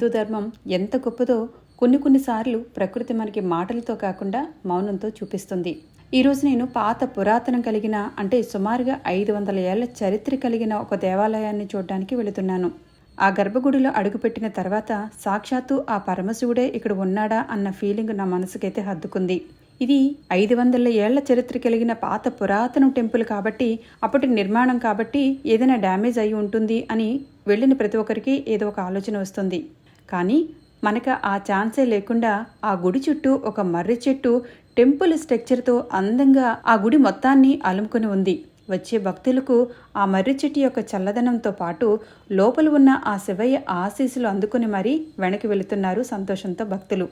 హిందూ ధర్మం ఎంత గొప్పదో కొన్ని కొన్నిసార్లు ప్రకృతి మనకి మాటలతో కాకుండా మౌనంతో చూపిస్తుంది. ఈరోజు నేను పాత పురాతనం కలిగిన అంటే సుమారుగా ఐదు వందల ఏళ్ళ చరిత్ర కలిగిన ఒక దేవాలయాన్ని చూడడానికి వెళుతున్నాను. ఆ గర్భగుడిలో అడుగుపెట్టిన తర్వాత సాక్షాత్తు ఆ పరమశివుడే ఇక్కడ ఉన్నాడా అన్న ఫీలింగ్ నా మనసుకైతే హద్దుకుంది. ఇది ఐదు వందల ఏళ్ళ చరిత్ర కలిగిన పాత పురాతన టెంపుల్ కాబట్టి అప్పటి నిర్మాణం కాబట్టి ఏదైనా డ్యామేజ్ అయి ఉంటుంది అని వెళ్ళిన ప్రతి ఒక్కరికి ఏదో ఒక ఆలోచన వస్తుంది. కానీ మనకు ఆ ఛాన్సే లేకుండా ఆ గుడి చుట్టూ ఒక మర్రి చెట్టు టెంపుల్ స్ట్రక్చర్తో అందంగా ఆ గుడి మొత్తాన్ని అలుముకొని ఉంది. వచ్చే భక్తులకు ఆ మర్రి చెట్టు యొక్క చల్లదనంతో పాటు లోపల ఉన్న ఆ శివయ్య ఆశీస్సులు అందుకుని మరీ వెనక్కి వెళుతున్నారు సంతోషంతో భక్తులు.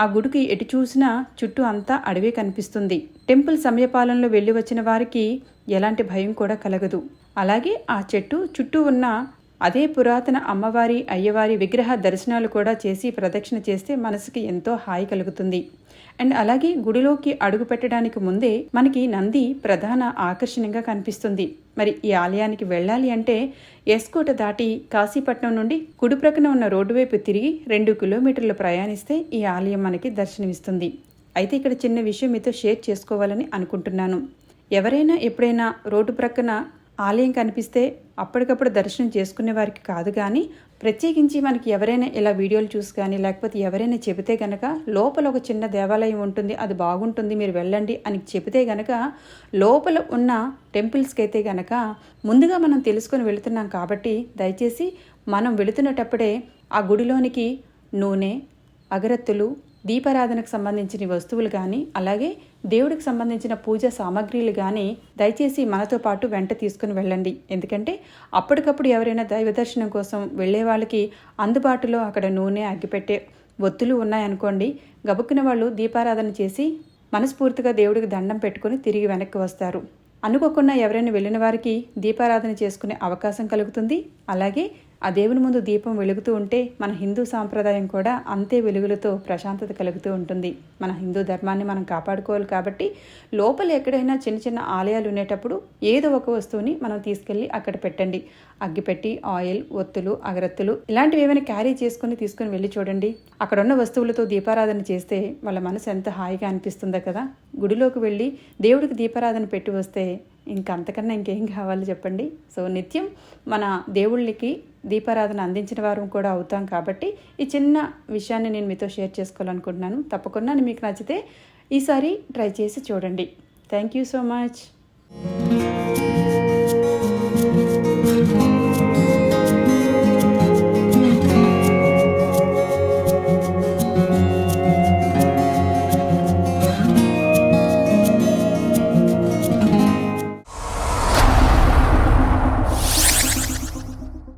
ఆ గుడికి ఎటు చూసినా చుట్టూ అంతా అడవే కనిపిస్తుంది. టెంపుల్ సమయపాలనలో వెళ్ళి వచ్చిన వారికి ఎలాంటి భయం కూడా కలగదు. అలాగే ఆ చెట్టు చుట్టూ ఉన్న అదే పురాతన అమ్మవారి అయ్యవారి విగ్రహ దర్శనాలు కూడా చేసి ప్రదక్షిణ చేస్తే మనసుకి ఎంతో హాయి కలుగుతుంది. అండ్ అలాగే గుడిలోకి అడుగు పెట్టడానికి ముందే మనకి నంది ప్రధాన ఆకర్షణగా కనిపిస్తుంది. మరి ఈ ఆలయానికి వెళ్ళాలి అంటే ఎస్కోట దాటి కాశీపట్నం నుండి కుడి ప్రక్కన ఉన్న రోడ్డు వైపు తిరిగి రెండు కిలోమీటర్లు ప్రయాణిస్తే ఈ ఆలయం మనకి దర్శనమిస్తుంది. అయితే ఇక్కడ చిన్న విషయం మీతో షేర్ చేసుకోవాలని అనుకుంటున్నాను. ఎవరైనా ఎప్పుడైనా రోడ్డు ప్రక్కన ఆలయం కనిపిస్తే అప్పటికప్పుడు దర్శనం చేసుకునే వారికి కాదు కానీ ప్రత్యేకించి మనకి ఎవరైనా ఇలా వీడియోలు చూసి కానీ లేకపోతే ఎవరైనా చెబితే గనక లోపల ఒక చిన్న దేవాలయం ఉంటుంది అది బాగుంటుంది మీరు వెళ్ళండి అని చెబితే గనక లోపల ఉన్న టెంపుల్స్కి అయితే గనక ముందుగా మనం తెలుసుకొని వెళుతున్నాం కాబట్టి దయచేసి మనం వెళుతున్నటప్పుడే ఆ గుడిలోనికి నూనె అగరత్తులు దీపారాధనకు సంబంధించిన వస్తువులు కానీ అలాగే దేవుడికి సంబంధించిన పూజ సామాగ్రిలు కానీ దయచేసి మనతో పాటు వెంట తీసుకుని వెళ్ళండి. ఎందుకంటే అప్పటికప్పుడు ఎవరైనా దైవ దర్శనం కోసం వెళ్ళే వాళ్ళకి అందుబాటులో అక్కడ నూనె అగ్గిపెట్టే ఒత్తులు ఉన్నాయనుకోండి గబుక్కున వాళ్ళు దీపారాధన చేసి మనస్ఫూర్తిగా దేవుడికి దండం పెట్టుకుని తిరిగి వెనక్కి వస్తారు. అనుకోకుండా ఎవరైనా వెళ్ళిన వారికి దీపారాధన చేసుకునే అవకాశం కలుగుతుంది. అలాగే ఆ దేవుని ముందు దీపం వెలుగుతూ ఉంటే మన హిందూ సాంప్రదాయం కూడా అంతే వెలుగులతో ప్రశాంతత కలుగుతూ ఉంటుంది. మన హిందూ ధర్మాన్ని మనం కాపాడుకోవాలి కాబట్టి లోపల ఎక్కడైనా చిన్న చిన్న ఆలయాలు ఉండేటప్పుడు ఏదో ఒక వస్తువుని మనం తీసుకెళ్ళి అక్కడ పెట్టండి. అగ్గిపెట్టి ఆయిల్ ఒత్తులు అగరత్తులు ఇలాంటివి ఏమైనా క్యారీ చేసుకుని తీసుకుని వెళ్ళి చూడండి. అక్కడున్న వస్తువులతో దీపారాధన చేస్తే వాళ్ళ మనసు ఎంత హాయిగా అనిపిస్తుందో కదా. గుడిలోకి వెళ్ళి దేవుడికి దీపారాధన పెట్టి వస్తే ఇంకా అంతకన్నా ఇంకేం కావాలి చెప్పండి? సో నిత్యం మన దేవుళ్ళకి దీపారాధన అందించిన వారు కూడా అవుతాం కాబట్టి ఈ చిన్న విషయాన్ని నేను మీతో షేర్ చేసుకోవాలనుకుంటున్నాను. తప్పకుండా మీకు నచ్చితే ఈసారి ట్రై చేసి చూడండి. Thank you so much.